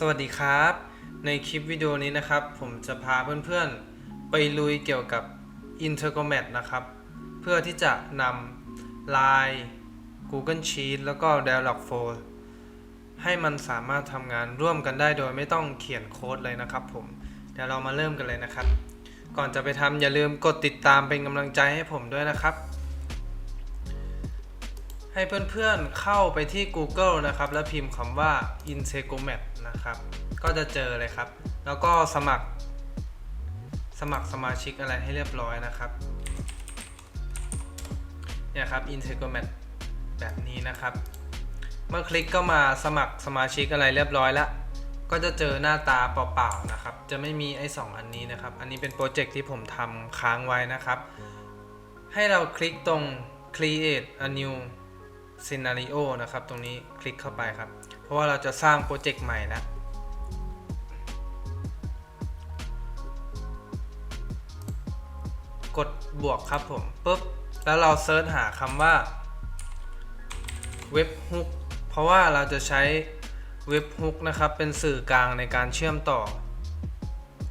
สวัสดีครับ ในคลิปวิดีโอนี้นะครับ ผมจะพาเพื่อนๆ ไปลุยเกี่ยวกับ Intercomat นะครับ เพื่อที่จะนำ Line Google Sheet แล้วก็ Dialog 4ให้มันสามารถทำงานร่วมกันได้โดยไม่ต้องเขียนโค้ดเลยนะครับผม เดี๋ยวเรามาเริ่มกันเลยนะครับ ก่อนจะไปทำอย่าลืมกดติดตามเป็นกำลังใจให้ผมด้วยนะครับ ให้เพื่อนๆเข้าไปที่ Google นะครับ แล้วพิมพ์คำว่า Integromat นะครับ ก็จะเจอเลยครับ แล้วก็สมัคร สมัครสมาชิกอะไรให้เรียบร้อยนะครับเนี่ยครับ Integromat แบบนี้นะครับ เมื่อคลิกก็มาสมัครสมาชิกอะไรเรียบร้อยแล้ว ก็จะเจอหน้าตาเปล่าๆนะครับ จะไม่มีไอ้สองอันนี้นะครับ อันนี้เป็นโปรเจกต์ที่ผมทำค้างไว้นะครับ ให้เราคลิกตรง create a new scenario นะครับ ตรงนี้คลิกเข้าไปครับ เพราะว่าเราจะสร้างโปรเจกต์ใหม่แล้วกดบวกครับผมปุ๊บแล้วเราเซิร์ชหาคำว่าเว็บฮุกเพราะว่าเราจะใช้เว็บฮุกนะครับ เป็นสื่อกลางในการเชื่อมต่อ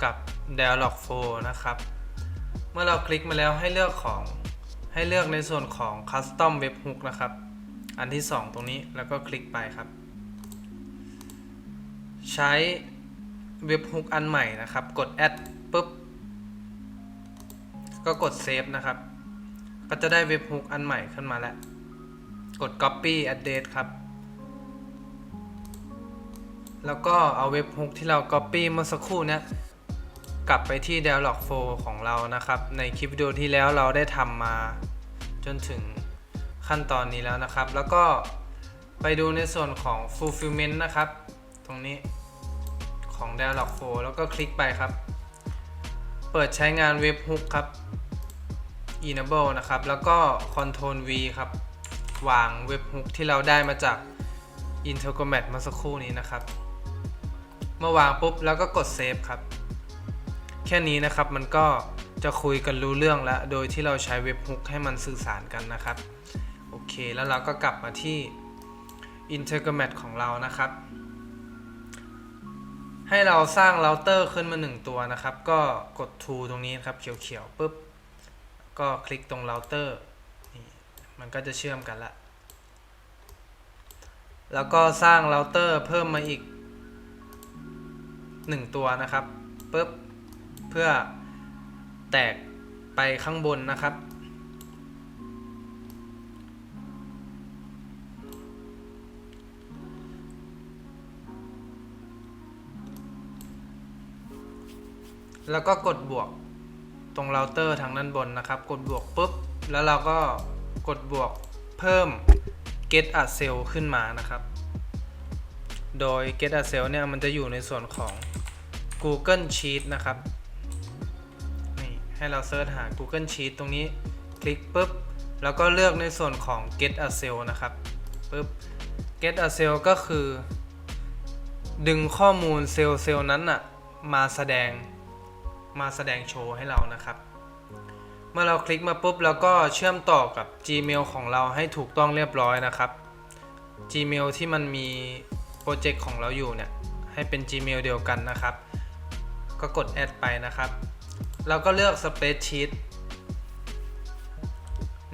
กับ Dialog 4นะครับ เมื่อเราคลิกมาแล้วให้เลือกของให้เลือกในส่วนของ Custom Web Hook นะครับ อันที่ 2 ตรงนี้แล้วก็คลิกไปครับ ใช้เว็บฮุกอันใหม่นะครับ กด add ปุ๊บ ก็กด save นะครับ ก็จะได้เว็บฮุกอันใหม่ขึ้นมาแล้ว กด copy address ครับ แล้วก็เอาเว็บฮุกที่เรา copy เมื่อสักครู่เนี้ยกลับไปที่ Dialog 4ของเรานะครับ ในคลิปวิดีโอที่แล้วเราได้ทำมาจนถึง ขั้นตอนนี้แล้วนะครับ แล้วก็ไปดูในส่วนของ fulfillment นะครับ ตรงนี้ของ Dialog 4แล้วก็คลิกไปครับ เปิดใช้งานเว็บฮุกครับ enable นะครับ แล้วก็ control V ครับ วางเว็บฮุกที่เราได้มาจาก Intercomat เมื่อสักครู่นี้นะครับ เมื่อวางปุ๊บแล้วก็กด save ครับ แค่นี้นะครับมันก็จะคุยกันรู้เรื่องแล้ว โดยที่เราใช้เว็บฮุกให้มันสื่อสารกันนะครับ โอเค แล้วเราก็กลับมาที่ Intercomat ของเรานะครับ ให้เราสร้างเราเตอร์ขึ้นมา 1 ตัวนะครับ ก็กด to ตรงนี้ครับ เขียวๆปุ๊บ ก็คลิกตรงเราเตอร์นี่มันก็จะเชื่อมกันละ แล้วก็สร้างเราเตอร์เพิ่มมาอีก 1 ตัวนะครับปุ๊บ เพื่อแตกไปข้างบนนะครับ แล้วก็กดบวกตรงเราเตอร์ทางด้านบนนะครับ กดบวกปุ๊บ แล้วเราก็กดบวกเพิ่ม get a cell ขึ้นมานะครับ โดย get a cell เนี่ยมันจะอยู่ในส่วนของ Google Sheet นะครับนี่ให้เราเซิร์ชหา Google Sheet ตรงนี้คลิกปุ๊บ แล้วก็เลือกในส่วนของ get a cell นะครับปุ๊บ get a cell ก็คือ ดึงข้อมูลเซลล์เซลล์นั้นอะมาแสดง มาแสดงโชว์ให้เรานะครับ เมื่อเราคลิกมาปุ๊บแล้วก็เชื่อมต่อกับ Gmail ของเราให้ถูกต้องเรียบร้อยนะครับ Gmail ที่มันมีโปรเจกต์ของเราอยู่เนี่ยให้เป็น Gmail เดียวกันนะครับ ก็กดแอดไปนะครับ เราก็เลือก Spreadsheet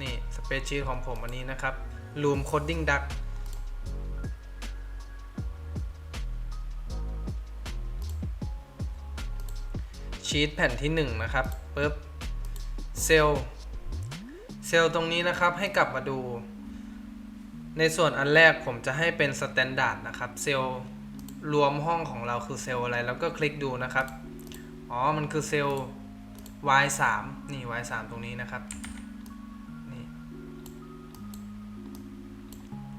นี่ Spreadsheet ของผมอันนี้นะครับ Room Coding Duck ชีตแผ่นที่1นะครับปุ๊บเซลล์เซลล์ตรงนี้นะครับให้กลับมาดู ในส่วนอันแรกผมจะให้เป็นสแตนดาร์ดนะครับเซลล์รวมห้องของเราคือเซลล์อะไร แล้วก็คลิกดูนะครับ อ๋อ มันคือเซลล์ y3 นี่ y3 ตรงนี้นะครับนี่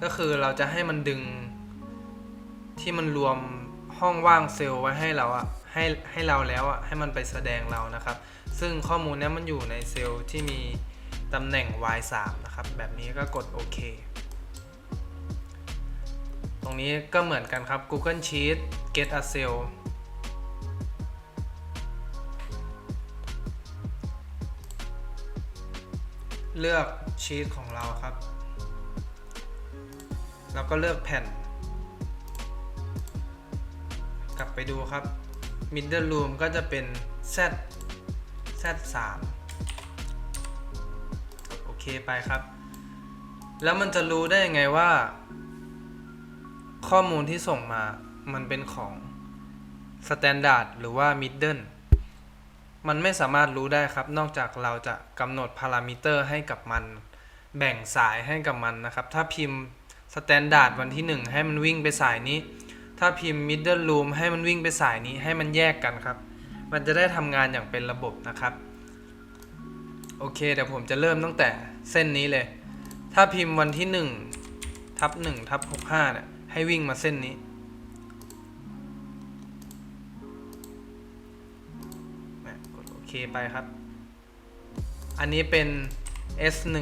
ก็คือเราจะให้มันดึงที่มันรวมห้องว่างเซลล์ไว้ให้เราอะ ให้ให้เราแล้วอะให้มันไปแสดงเรานะครับ ซึ่งข้อมูลนี้มันอยู่ในเซลล์ที่มีตำแหน่ง y3 นะครับ แบบนี้ก็กดโอเคตรงนี้ก็เหมือนกันครับ Google Sheet get a cell เลือกชีตของเราครับ แล้วก็เลือกแผ่น กลับไปดูครับ middle room ก็จะเป็น z z 3โอเคไปครับ แล้วมันจะรู้ได้ยังไงว่า ข้อมูลที่ส่งมามันเป็นของ standard หรือว่า middle มันไม่สามารถรู้ได้ครับ นอกจากเราจะกำหนดพารามิเตอร์ให้กับมัน แบ่งสายให้กับมันนะครับ ถ้าพิมพ์ standard วันที่ 1 ให้มันวิ่งไปสายนี้ ถ้าพิมพ์ middle room ให้มันวิ่งไปสายนี้ให้มันแยกกันครับ มันจะได้ทำงานอย่างเป็นระบบนะครับ โอเคเดี๋ยวผมจะเริ่มตั้งแต่เส้นนี้เลย ถ้าพิมพ์วันที่ 1 ทับ1ทับ65เนี่ยให้วิ่งมาเส้นนี้ กดโอเคไปครับ อันนี้เป็น S1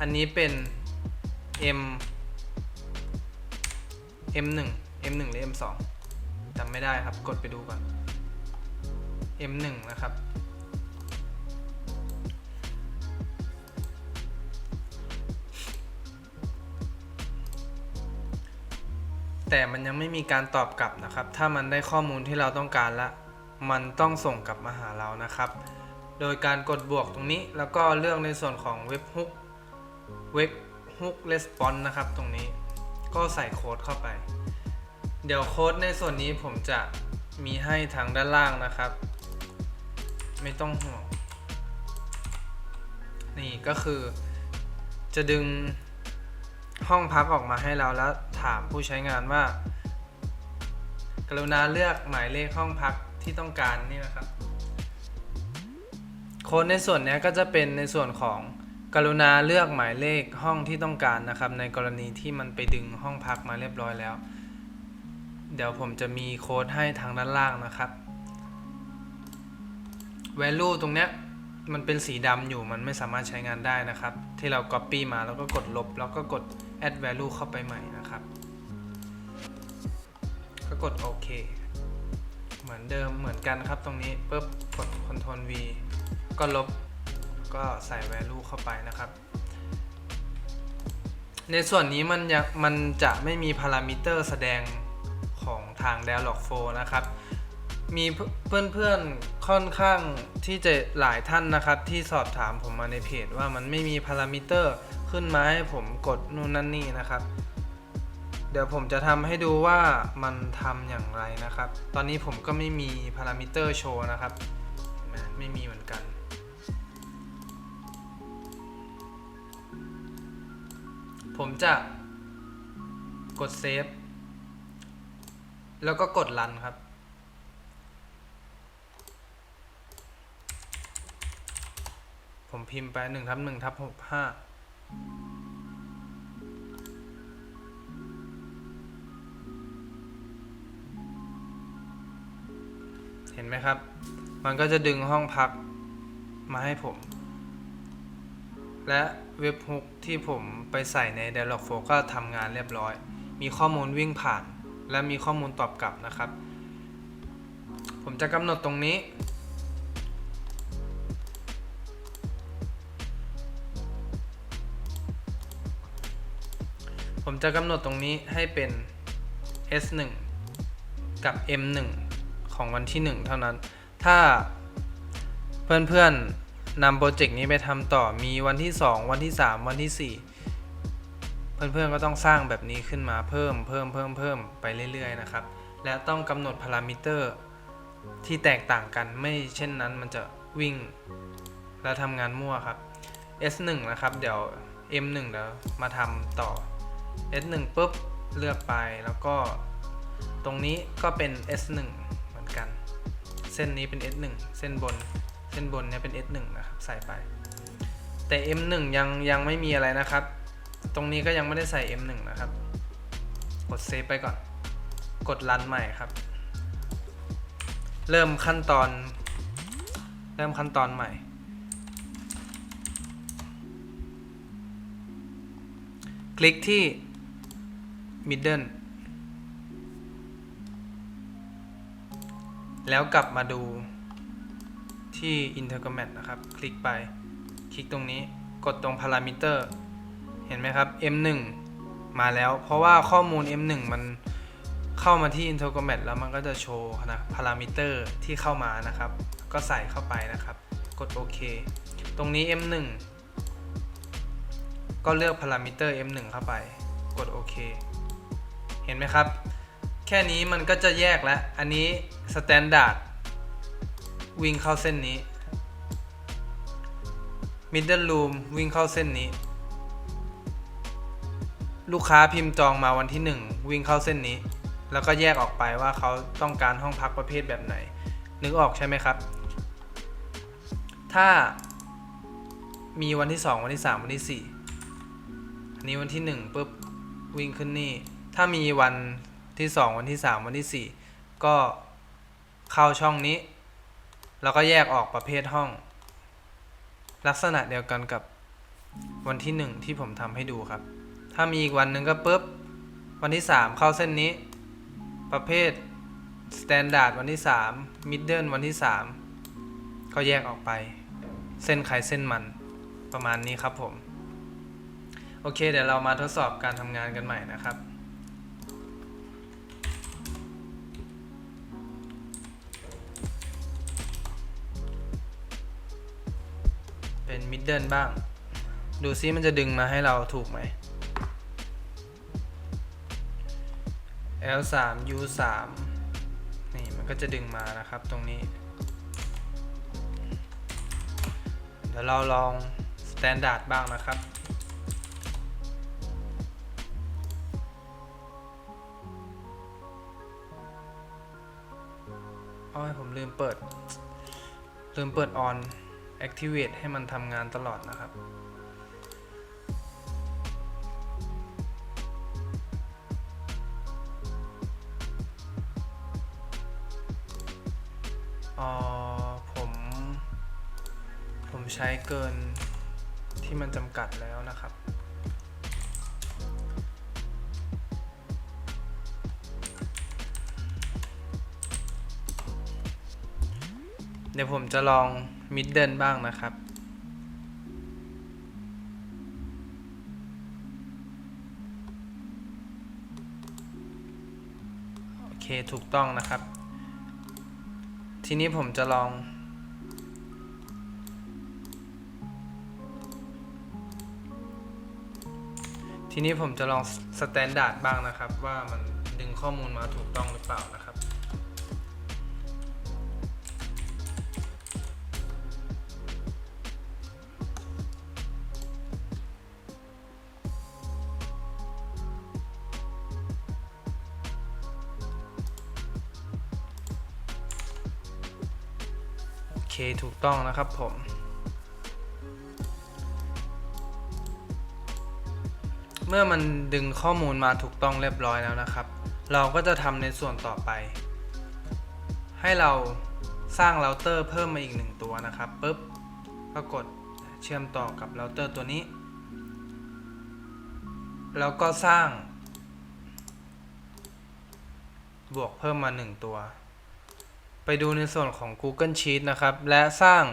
อันนี้เป็น M M1 M1 หรือ M2 จำไม่ได้ครับ กดไปดูก่อน M1 นะครับ แต่มันยังไม่มีการตอบกลับนะครับ ถ้ามันได้ข้อมูลที่เราต้องการละ มันต้องส่งกลับมาหาเรานะครับ โดยการกดบวกตรงนี้ แล้วก็เลือกในส่วนของเว็บฮุก เว็บฮุกレスปอนนะครับตรงนี้ ก็ใส่โค้ดเข้าไป เดี๋ยวโค้ดในส่วนนี้ผมจะมีให้ทางด้านล่างนะครับ ไม่ต้องห่วงนี่ก็คือ จะดึงห้องพักออกมาให้เราแล้วถามผู้ใช้งานว่า กรุณาเลือกหมายเลขห้องพักที่ต้องการนี่นะครับ โค้ดในส่วนนี้ก็จะเป็นในส่วนของ กรุณาเลือกหมายเลขห้องที่ต้องการนะครับ ในกรณีที่มันไปดึงห้องพักมาเรียบร้อยแล้ว เดี๋ยวผมจะมีโค้ดให้ทางด้านล่างนะครับ value ตรงเนี้ยมันเป็นสีดำอยู่มันไม่สามารถใช้งานได้นะครับ ที่เรา copy มาแล้วก็กดลบ แล้วก็กด add value เข้าไปใหม่นะครับ ก็กดโอเคเหมือนเดิมเหมือนกันครับตรงนี้ปุ๊บกด Ctrl V ก็ลบ ก็ใส่ value เข้าไปนะครับ ในส่วนนี้มันมันจะไม่มีพารามิเตอร์แสดงของทาง Dialogflow นะครับมีเพื่อนๆค่อนข้างที่จะหลายท่านนะครับ ที่สอบถามผมมาในเพจว่ามันไม่มีพารามิเตอร์ขึ้นมาให้ผมกดนู่นนั่นนี่นะครับ เดี๋ยวผมจะทำให้ดูว่ามันทำอย่างไรนะครับ ตอนนี้ผมก็ไม่มีพารามิเตอร์โชว์นะครับ ไม่มีเหมือนกัน ผมจะกดเซฟแล้วก็กดรันครับ ผมพิมพ์ไป1ทับ1ทับ65เห็นไหมครับ มันก็จะดึงห้องพักมาให้ผม และเว็บฮุกที่ผมไปใส่ใน Dialogflow ก็ทำงานเรียบร้อย มีข้อมูลวิ่งผ่าน และมีข้อมูลตอบกลับนะครับ ผมจะกำหนดตรงนี้ ผมจะกำหนดตรงนี้ให้เป็น S1 กับ M1 ของวันที่ 1 เท่านั้น ถ้าเพื่อนๆ นำโปรเจกต์นี้ไปทำต่อมีวันที่ 2 วันที่ 3 วันที่ 4 เพื่อนๆก็ต้องสร้างแบบนี้ขึ้นมาเพิ่มเพิ่มเพิ่มเพิ่มไปเรื่อย ๆ นะครับ และต้องกำหนดพารามิเตอร์ที่แตกต่างกันไม่เช่นนั้นมันจะวิ่ง และทำงานมั่วครับ S1 นะครับ เดี๋ยว M1 เดี๋ยวมาทำต่อ S1 ปุ๊บเลือกไปแล้วก็ตรงนี้ก็เป็น S1 เหมือนกัน เส้นนี้เป็น S1 เส้นบน เส้นบนเนี่ยเป็น S1 นะครับใส่ไป แต่ M1 ยังยังไม่มีอะไรนะครับ ตรงนี้ก็ยังไม่ได้ใส่ M1 นะครับ กดเซฟไปก่อน กดรันใหม่ครับ เริ่มขั้นตอน เริ่มขั้นตอนใหม่ คลิกที่ middle แล้วกลับมาดู ที่ intercommat นะครับ คลิกไป คลิกตรงนี้ กดตรง parameter เห็นไหมครับ M1 มาแล้ว เพราะว่าข้อมูล M1 มันเข้ามาที่ Intercomat แล้วมันก็จะโชว์นะพารามิเตอร์ที่เข้ามานะครับ ก็ใส่เข้าไปนะครับ กดโอเค ตรงนี้ M1 ก็เลือกพารามิเตอร์ M1 เข้าไป กดโอเค เห็นไหมครับ แค่นี้มันก็จะแยกแล้ว อันนี้ Standard วิ่งเข้าเส้นนี้ Middle Room วิ่งเข้าเส้นนี้ ลูกค้าพิมพ์จองมาวันที่ 1 วิ่งเข้าเส้นนี้ แล้วก็แยกออกไปว่าเขาต้องการห้องพักประเภทแบบไหน นึกออกใช่ไหมครับ ถ้ามีวันที่ 2 วันที่ 3 วันที่ 4 อันนี้วันที่1ปุ๊บวิ่งขึ้นนี่ ถ้ามีวันที่ 2 วันที่ 3 วันที่ 4 ก็เข้าช่องนี้ แล้วก็แยกออกประเภทห้อง ลักษณะเดียวกันกับวันที่ 1 ที่ผมทำให้ดูครับ ถ้ามีอีกวันหนึ่งก็ปุ๊บ วันที่ 3 เข้าเส้นนี้ ประเภท Standard วันที่ 3 Middle วันที่ 3 ก็แยกออกไป เส้นใครเส้นมันประมาณนี้ครับผม โอเค เดี๋ยวเรามาทดสอบการทำงานกันใหม่นะครับ เป็น Middle บ้าง ดูซิมันจะดึงมาให้เราถูกไหม L 3 U 3 นี่มันก็จะดึงมานะครับตรงนี้ เดี๋ยวเราลอง Standard บ้างนะครับอ้อยผมลืมเปิด ลืมเปิด on activate ให้มันทำงานตลอดนะครับ อ๋อ ผม ผมใช้เกินที่มันจำกัดแล้วนะครับเดี๋ยวผมจะลอง มิดเดิลบ้างนะครับ โอเคถูกต้องนะครับ ทีนี้ผมจะลอง ทีนี้ผมจะลองสแตนดาร์ดบ้างนะครับ ว่ามันดึงข้อมูลมาถูกต้องหรือเปล่านะครับ เคถูกต้องนะครับผม เมื่อมันดึงข้อมูลมาถูกต้องเรียบร้อยแล้วนะครับ เราก็จะทำในส่วนต่อไป ให้เราสร้างเราเตอร์เพิ่มมาอีกหนึ่งตัวนะครับปุ๊บก็กดเชื่อมต่อกับเราเตอร์ตัวนี้ แล้วก็สร้าง บวกเพิ่มมา 1 ตัว ไปดูในส่วนของ Google Sheet นะครับ และสร้าง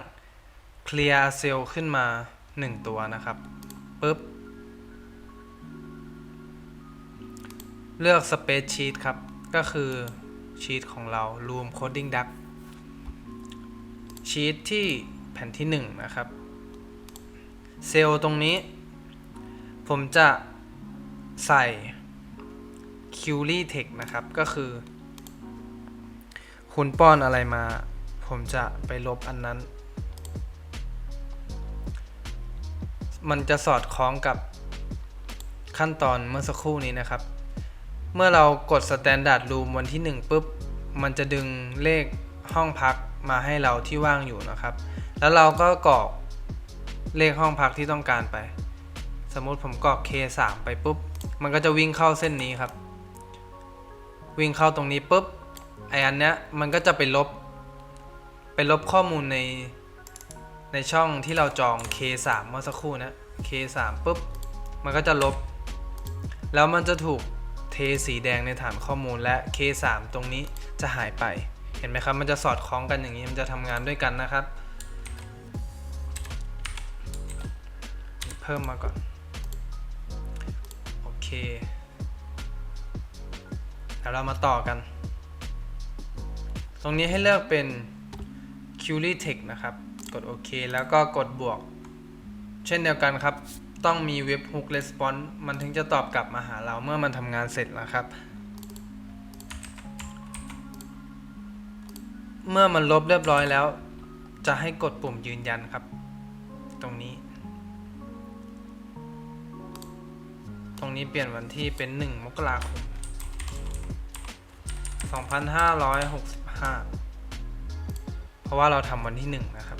Clear Cell ขึ้นมา 1 ตัวนะครับปุ๊บ เลือก Space Sheet ครับ ก็คือชีตของเรา Room Coding Duck ชีตที่แผ่นที่ 1 นะครับ เซลล์ตรงนี้ ผมจะใส่ q u e r y Text นะครับ ก็คือ คุณป้อนอะไรมา ผมจะไปลบอันนั้น มันจะสอดคล้องกับขั้นตอนเมื่อสักครู่นี้นะครับ เมื่อเรากด Standard Room วันที่ 1ปุ๊บ มันจะดึงเลขห้องพักมาให้เราที่ว่างอยู่นะครับ แล้วเราก็กรอกเลขห้องพักที่ต้องการไป สมมุติผมกรอก K3 ไปปุ๊บ มันก็จะวิ่งเข้าเส้นนี้ครับ วิ่งเข้าตรงนี้ปุ๊บ ไออันเนี้ยมันก็จะไปลบ ไปลบข้อมูลใน ในช่องที่เราจอง K3 เมื่อสักครู่นะ K3 ปุ๊บ มันก็จะลบ แล้วมันจะถูกเทสีแดงในฐานข้อมูลและ K3 ตรงนี้จะหายไป เห็นไหมครับ มันจะสอดคล้องกันอย่างนี้ มันจะทำงานด้วยกันนะครับ เพิ่มมาก่อน โอเคแเดี๋ยวเรามาต่อกัน ตรงนี้ให้เลือกเป็น q u r y Text นะครับ กดโอเคแล้วก็กดบวก เช่นเดียวกันครับ ต้องมี Web Hook Response มันถึงจะตอบกลับมาหาเราเมื่อมันทำงานเสร็จนะครับ เมื่อมันลบเรียบร้อยแล้ว จะให้กดปุ่มยืนยันครับ ตรงนี้ ตรงนี้เปลี่ยนวันที่เป็น 1 มกราคม2565 เพราะว่าเราทำวันที่ 1 นะครับ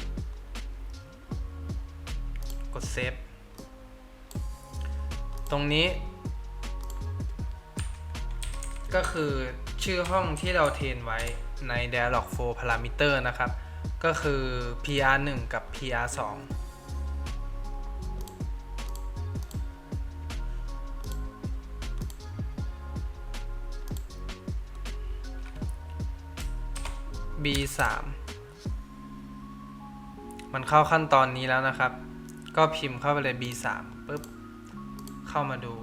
กดเซฟ ตรงนี้ ก็คือชื่อห้องที่เราเทรนไว้ใน Dialog Flow Parameter นะครับ ก็คือ PR1 กับ PR2 B3 มันเข้าขั้นตอนนี้แล้วนะครับ ก็พิมพ์เข้าไปเลย B3 ปุ๊บ เข้ามาดู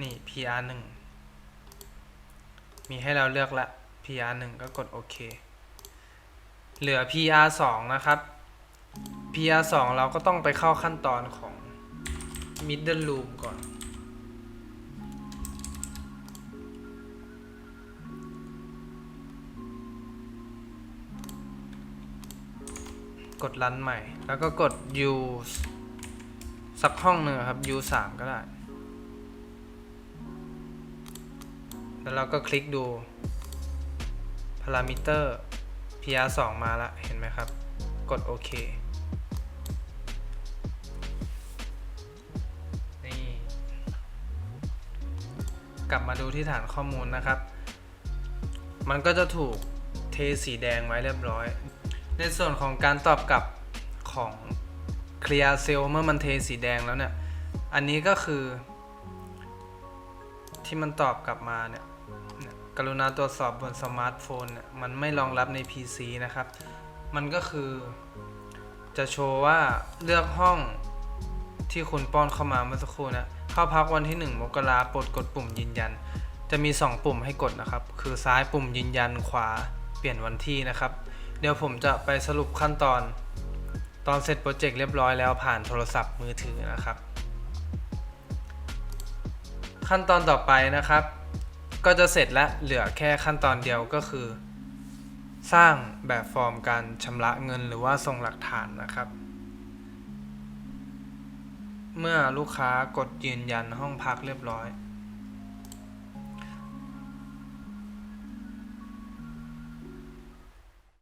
นี่ PR1 มีให้เราเลือกละ PR1 ก็กดโอเค เหลือ PR2 นะครับ PR2 เราก็ต้องไปเข้าขั้นตอนของ Middle Room ก่อน ดรันใหม่ แล้วก็กด use สักห้องหนึ่งครับ use 3ก็ได้ แล้วเราก็คลิกดู parameter pr 2มาแล้วเห็นไหมครับ กดโอเคนี่กลับมาดูที่ฐานข้อมูลนะครับ มันก็จะถูกเทสีแดงไว้เรียบร้อย ในส่วนของการตอบกลับของ Clear Cell เมื่อมันเทสีแดงแล้วเนี่ย อันนี้ก็คือ ที่มันตอบกลับมาเนี่ย กรุณาตรวจสอบบนสมาร์ทโฟนเนี่ยมันไม่รองรับใน PC นะครับ มันก็คือ จะโชว์ว่าเลือกห้องที่คุณป้อนเข้ามาเมื่อสักครู่นะเข้าพักวันที่ 1 มกราปรดกดปุ่มยืนยัน จะมี 2 ปุ่มให้กดนะครับ คือซ้ายปุ่มยืนยันขวาเปลี่ยนวันที่นะครับ เดี๋ยวผมจะไปสรุปขั้นตอน ตอนเสร็จโปรเจกต์เรียบร้อยแล้วผ่านโทรศัพท์มือถือนะครับ ขั้นตอนต่อไปนะครับ ก็จะเสร็จและเหลือแค่ขั้นตอนเดียวก็คือ สร้างแบบฟอร์มการชำระเงินหรือว่าส่งหลักฐานนะครับ เมื่อลูกค้ากดยืนยันห้องพักเรียบร้อย